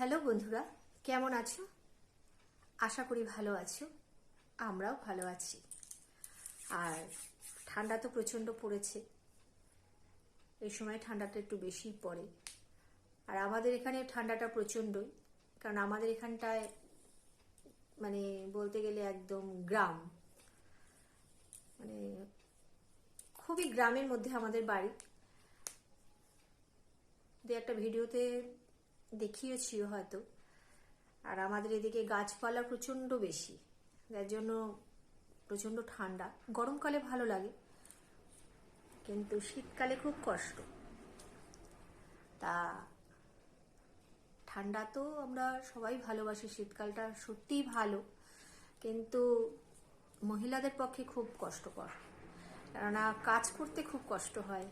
Hello বন্ধুরা, কেমন আছো? আশা করি ভালো আছো, আমরাও ভালো আছি। আর ঠান্ডা তো প্রচণ্ড পড়েছে, এই সময় ঠান্ডাটা একটু বেশি পড়ে। আর আমাদের এখানে ঠান্ডাটা প্রচণ্ডই, কারণ আমাদের এখানটায় মানে বলতে গেলে একদম গ্রাম। মানে খুবই গ্রামের মধ্যে আমাদের বাড়ি। দু একটা ভিডিওতে দেখিয়েছিও হয়তো। আর আমাদের এদিকে গাছপালা প্রচণ্ড বেশি, যার জন্য প্রচণ্ড ঠান্ডা। গরমকালে ভালো লাগে, কিন্তু শীতকালে খুব কষ্ট। তা ঠান্ডা তো আমরা সবাই ভালোবাসি, শীতকালটা সত্যিই ভালো, কিন্তু মহিলাদের পক্ষে খুব কষ্টকর। কেননা কাজ করতে খুব কষ্ট হয়।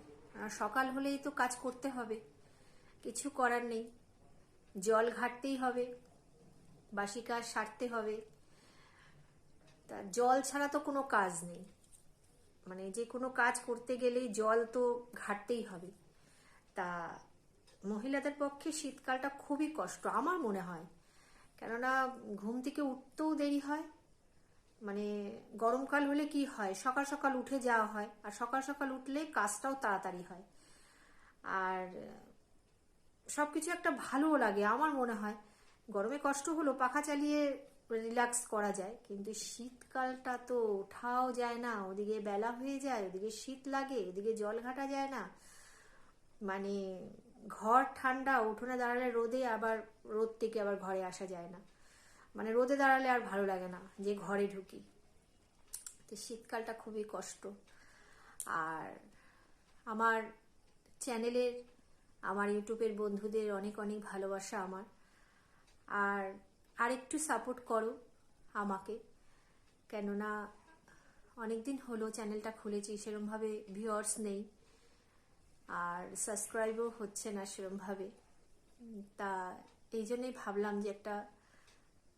সকাল হলেই তো কাজ করতে হবে, কিছু করার নেই। জল ঘাটতেই হবে বাসি কাজ সারতে হবে। তা জল ছাড়া তো কোনো কাজ নেই। মানে যে কোনো কাজ করতে গেলেই জল তো ঘাটতেই হবে। তা মহিলাদের পক্ষে শীতকালটা খুবই কষ্ট, আমার মনে হয়। কেননা ঘুম থেকে উঠতেও দেরি হয়। মানে গরমকাল হলে কি হয়? সকাল সকাল উঠে যাওয়া হয়, আর সকাল সকাল উঠলে কাজটাও তাড়াতাড়ি হয়। আর সবকিছু একটা ভালোও লাগে, আমার মনে হয়। গরমে কষ্ট হলো পাখা চালিয়ে রিল্যাক্স করা যায়, কিন্তু শীতকালটা তো ওঠাও যায় না, ওদিকে বেলা হয়ে যায়, ওদিকে শীত লাগে ওদিকে জল ঘাটা যায় না। মানে ঘর ঠান্ডা, উঠোনে দাঁড়ালে রোদে আবার রোদ থেকে আবার ঘরে আসা যায় না। মানে রোদে দাঁড়ালে আর ভালো লাগে না, যে ঘরে ঢুকি। তো শীতকালটা খুবই কষ্ট। আর আমার চ্যানেলের আমার ইউটিউবের বন্ধুদের অনেক অনেক ভালোবাসা আমার। আর আরেকটু সাপোর্ট করো আমাকে। কেননা অনেক দিন হলো চ্যানেলটা খুলেছি, সেরমভাবে ভিউয়ার্স নেই। আর সাবস্ক্রাইবও হচ্ছে না সেরমভাবে। তা এই জন্যই ভাবলাম যে একটা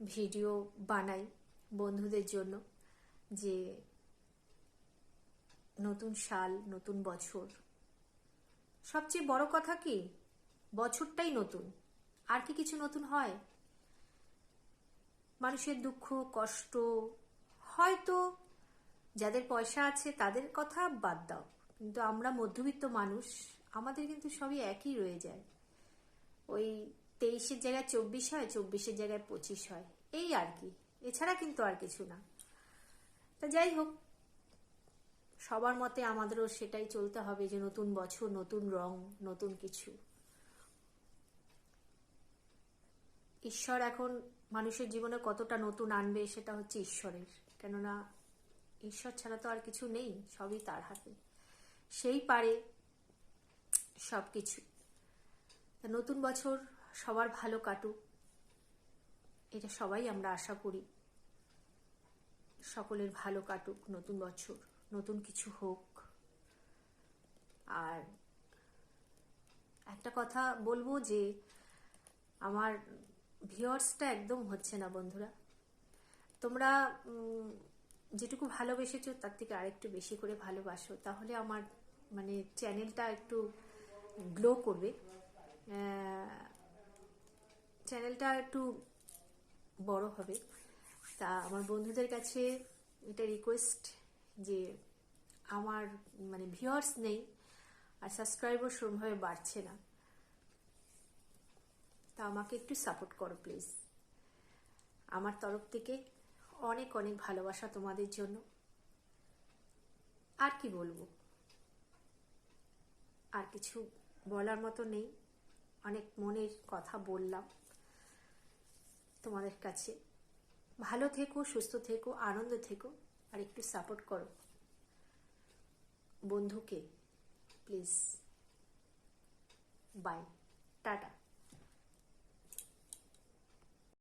ভিডিও বানাই বন্ধুদের জন্য, যে নতুন সাল, নতুন বছর। সবচেয়ে বড় কথা কি? বছরটাই নতুন। আর কি কিছু নতুন হয়? মানুষের দুঃখ, কষ্ট, হয়তো যাদের পয়সা আছে তাদের কথা বাদ দাও। কিন্তু আমরা মধ্যবিত্ত মানুষ, আমাদের কিন্তু সবই একই রয়ে যায়। ওই তেইশের জায়গায় চব্বিশ হয়, চব্বিশের জায়গায় পঁচিশ হয়। এই আর কি। এছাড়া কিন্তু আর কিছু না। তা যাই হোক সবার মতে আমাদেরও সেটাই চলতে হবে যে নতুন বছর, নতুন রং, নতুন কিছু। ঈশ্বর এখন মানুষের জীবনে কতটা নতুন আনবে সেটা হচ্ছে ঈশ্বরের। কেননা ঈশ্বর ছাড়া তো আর কিছু নেই, সবই তার হাতে। সেই পারে সব কিছু নতুন বছর সবার ভালো কাটুক, এটা সবাই আমরা আশা করি। সকলের ভালো কাটুক নতুন বছর। নতুন কিছু হোক। আর একটা কথা বলব যে, আমার ভিওর্সটা একদম হচ্ছে না বন্ধুরা। তোমরা যেটুকু ভালোবেসেছো তার থেকে আরেকটু বেশি করে ভালোবাসো, তাহলে আমার মানে চ্যানেলটা একটু গ্লো করবে। চ্যানেলটা একটু বড় হবে। তা আমার বন্ধুদের কাছে এটা রিকোয়েস্ট যে আমার মানে ভিউয়ার্স নেই আর সাবস্ক্রাইবার সেরকমভাবে বাড়ছে না। তা আমাকে একটু সাপোর্ট করো প্লিজ আমার তরফ থেকে অনেক অনেক ভালোবাসা তোমাদের জন্য। আর কি বলব? আর কিছু বলার মতো নেই। অনেক মনের কথা বললাম তোমাদের কাছে। ভালো থেকো, সুস্থ থেকো, আনন্দ থেকো। আর একটু সাপোর্ট করো। বন্ধুকে প্লিজ বাই টাটা